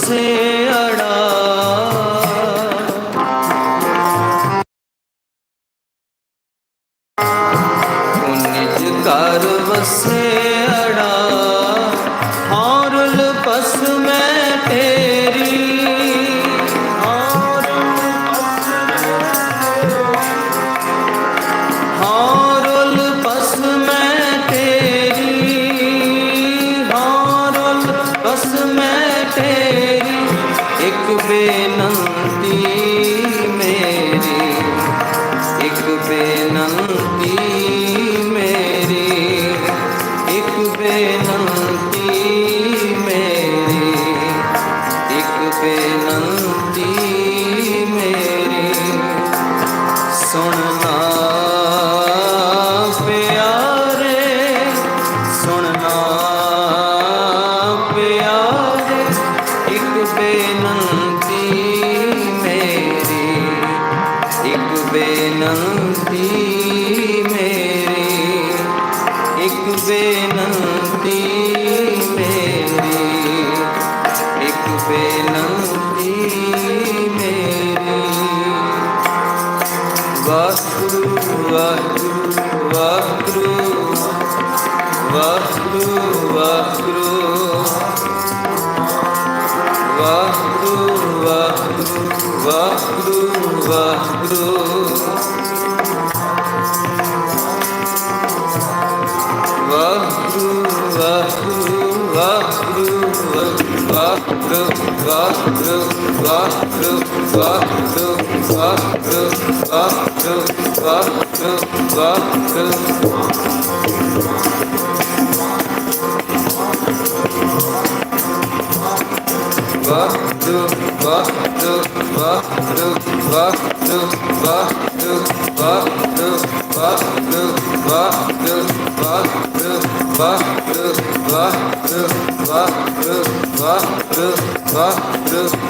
say बेनती मेरी एक बेनती Love.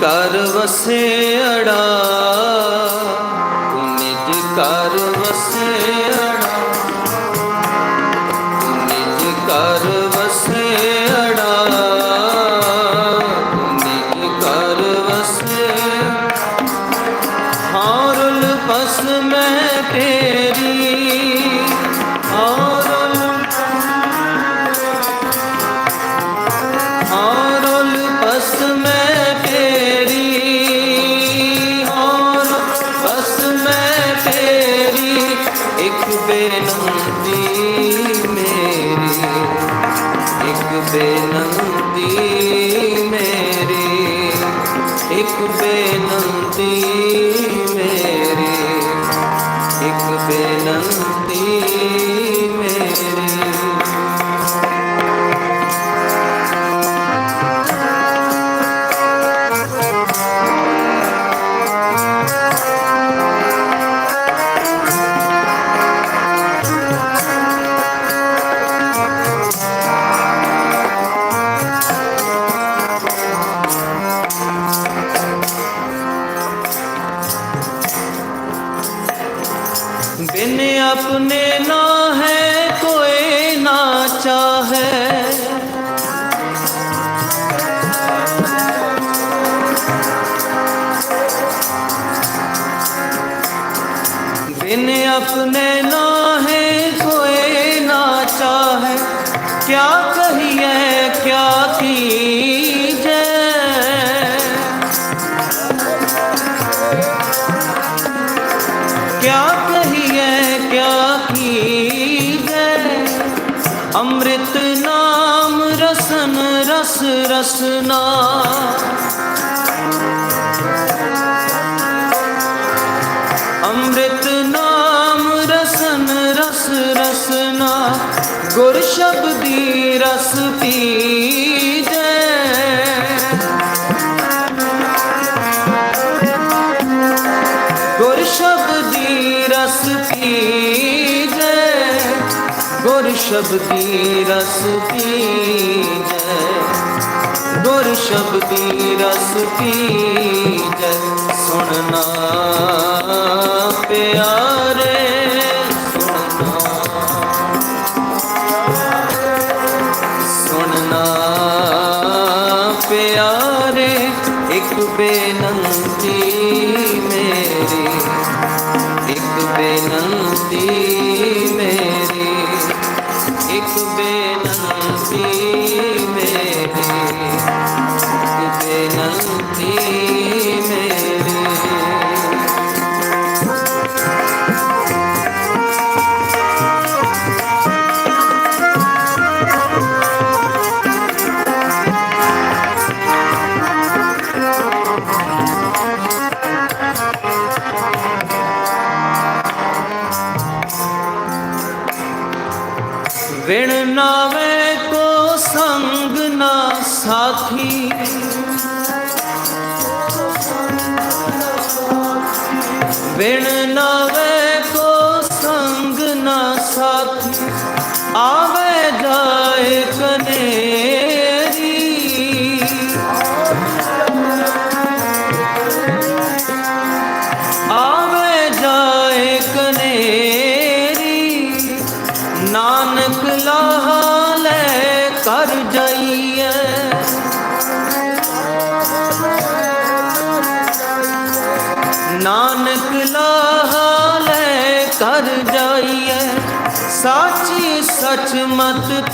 ਕਰ ਵਸੇੜਾ ਤੂੰ ਨਿਜ ਕਰ ਵਸੇੜਾ ਕਰ ਵਸੇੜਾ ਤੂੰ ਨਿਜ ਬਸ ਮੈਂ ਤੇਰੀ ਹਾਂ ਅੰਮ੍ਰਿਤ ਨਾਮ ਰਸਨ ਰਸ ਰਸਨਾ। ਅੰਮ੍ਰਿਤ ਨਾਮ ਰਸਨ ਰਸ ਰਸਨਾ। ਗੁਰ ਸ਼ਬਦੀ ਰਸ ਪੀ। ਸ਼ਬਦੀ ਰਸ ਪੀਜੈ ਗੁਰ ਸ਼ਬਦੀ ਰਸ ਪੀਜੈ ਸੁਣਨਾ ਪਿਆਰੇ ਸੁਣਨਾ ਪਿਆਰੇ ਇੱਕ ਬੇਨੰਤੀ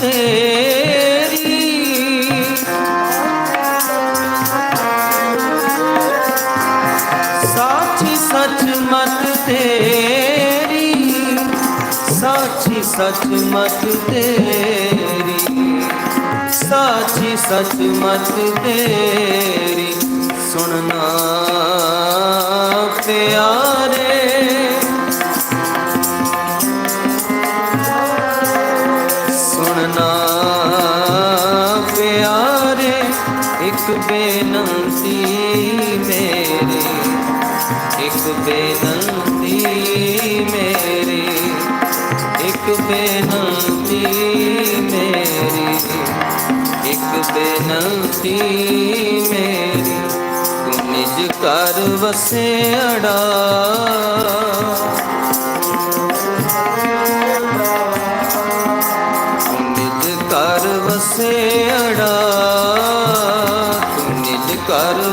ਤੇਰੀ। ਸਾਚੀ ਸਚ ਮਤ ਤੇਰੀ। ਸਾਚੀ ਸਚ ਮਤ ਤੇਰੀ। ਸਾਚੀ ਸਚ ਮਤ ਤੇਰੀ। ਸੁਣਨਾ ਪਿਆਰੇ। ਇੱਕ ਬੇਨਮ ਸੀ ਮੇਰੇ ਇੱਕ ਬੇਨਮ ਮੇਰੇ ਇੱਕ ਬੇਨਮ ਸੀ ਮੇਰੀ ਇੱਕ ਬੇਨਮ ਸੀ ਮੇਰੀ ਨਿਜ ਕਰ ਵਸੇ ਅੜਾ करो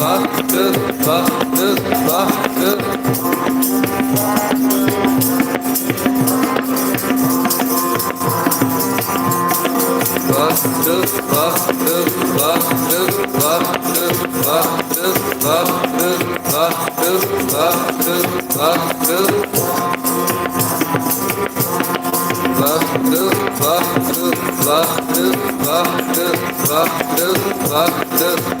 bahtı bahtı bahtı bahtı bahtı bahtı bahtı bahtı bahtı bahtı bahtı bahtı bahtı bahtı bahtı bahtı bahtı Fuck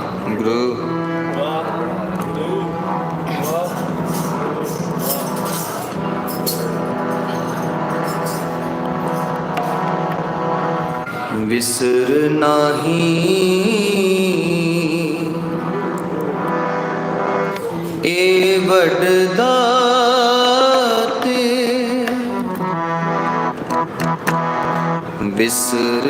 ਗੁਰੂ। ਵਿਸਰ ਨਹੀਂ। ਏ ਵਡਦਾਤੇ ਵਿਸਰ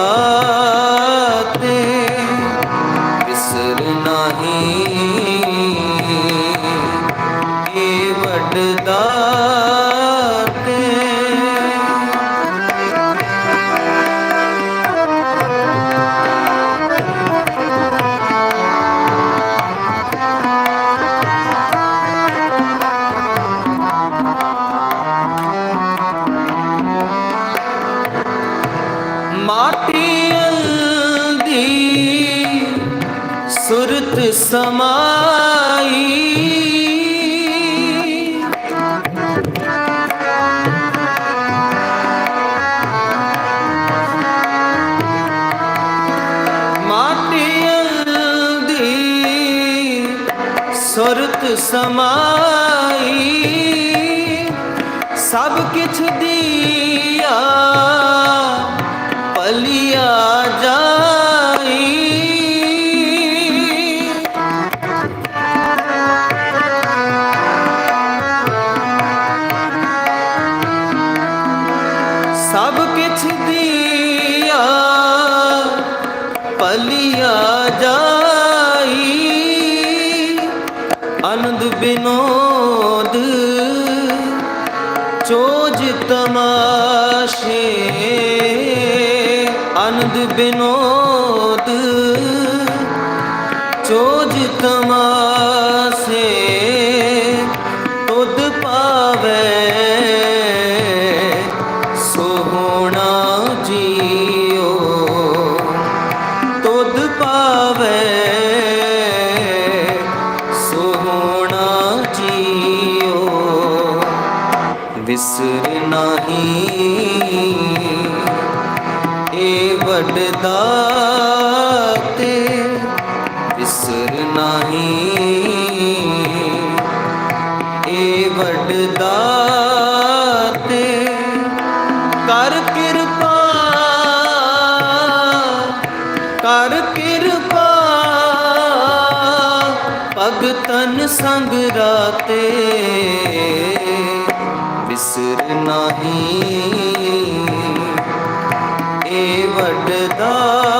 Ah. ਸੁਰਤ ਸਮਾਈ ਸਭ ਕਿਛ ਬਿਨੋਦ ਚੋਜ ਤਮਾਸੇ ਤੁਧ ਪਾਵੇ ਸੋਹਣਾ ਜੀਓ, ਤੁਧ ਪਾਵੇ ਸੋਹਣਾ ਜੀਓ। ਵਿਸਰ ਨਹੀਂ ਏ ਵੱਡਦਾ ਤਨ ਸੰਗ ਰਾਤੇ ਵਿਸਰ ਨਹੀਂ। ਏ ਵੱਡਦਾ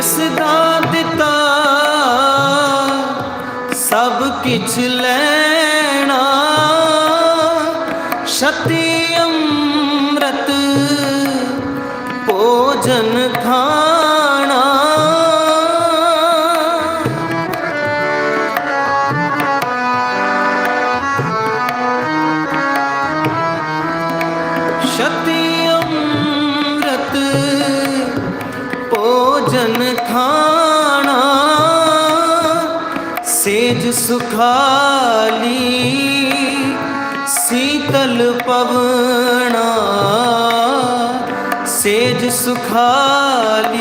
ਜਿਸ ਦਾ ਦਿੱਤਾ ਸਭ ਕਿਛ ਲੈਣਾ। ਸ਼ਤੀ ਸੇਜ ਸੁਖਾਲੀ,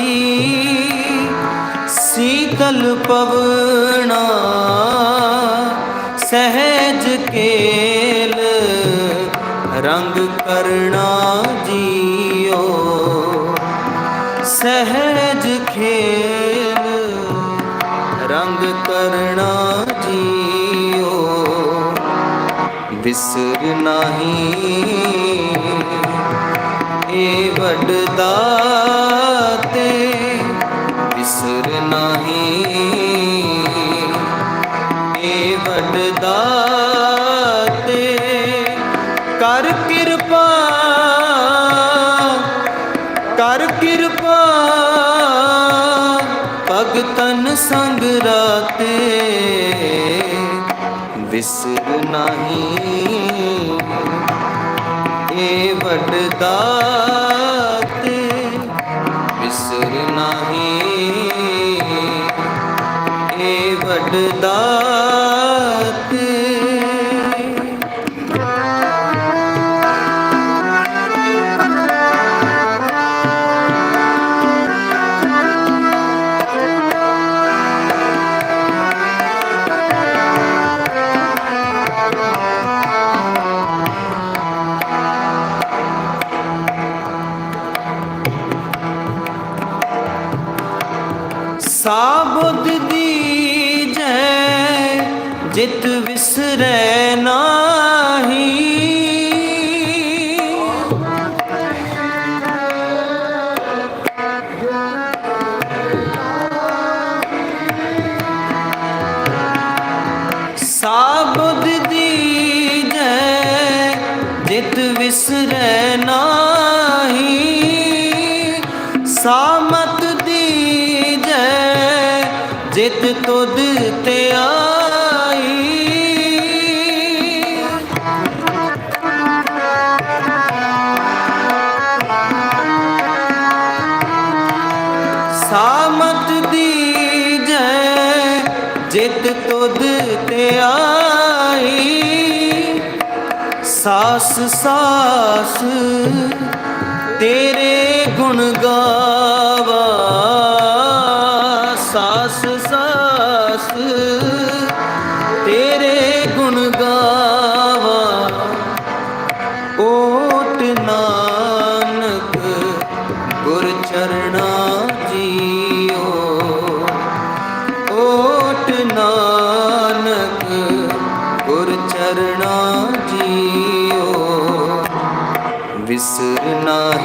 ਸੀਤਲ ਪਵਣਾ, ਸਹਿਜ ਕੇਲ, ਰੰਗ ਕਰਣਾ ਜੀਓ। ਸਹਿਜ ਖੇਲ, ਰੰਗ ਕਰਣਾ ਜੀਓ। ਵਿਸਰ ਨਹੀਂ ਵੱਡਦਾ ਤੇ ਵਿਸਰ ਨਹੀਂ। ਏ ਵੱਡਦਾ ਤੇ ਕਰ ਕਿਰਪਾ ਕਰ ਕਿਰਪਾ, ਭਗਤਨ ਸੰਗ ਰਾਤੇ। ਵਿਸਰ ਨਹੀਂ। ਏ ਵੱਡਦਾ ਨਹੀਂ। ਏ ਵੱਡਦਾ ਖੁਦ ਦੀ ਜੈ ਜਿਤ ਵਿਸਰੈ ਨਾਹੀ। ਤੇ ਆਈ। ਸਾਸ ਸਾਸ ਤੇਰੇ ਗੁਣ ਗਾਵਾ। ਸਾਸ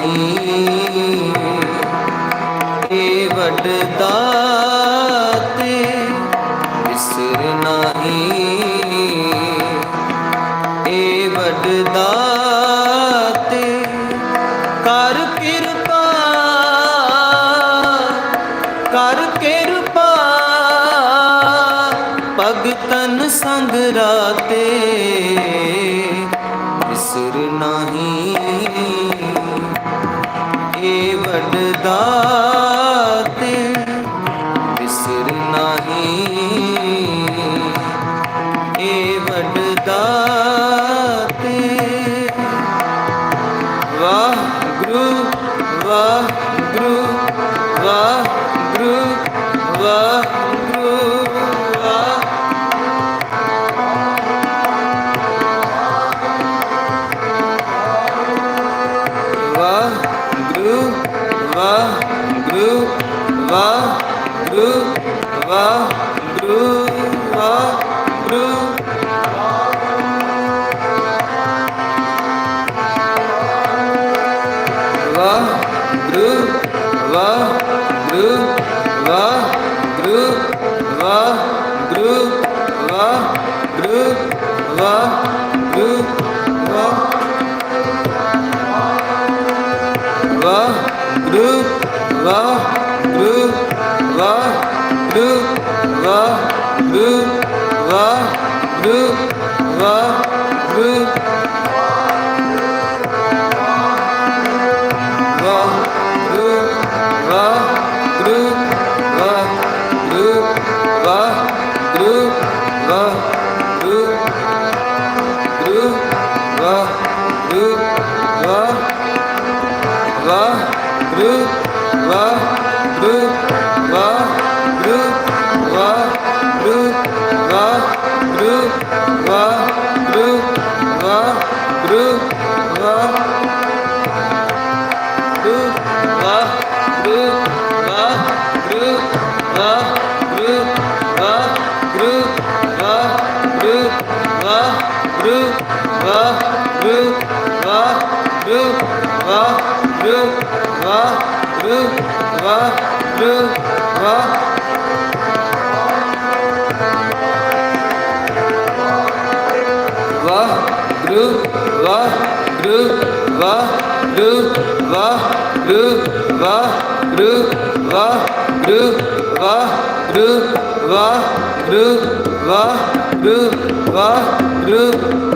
ਪਾਣੀ ਏ ਵੱਡਦਾ ਤੇ ਵਿਸਰ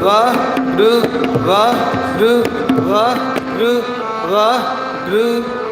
va, ru, va, ru, va, ru, va, ru.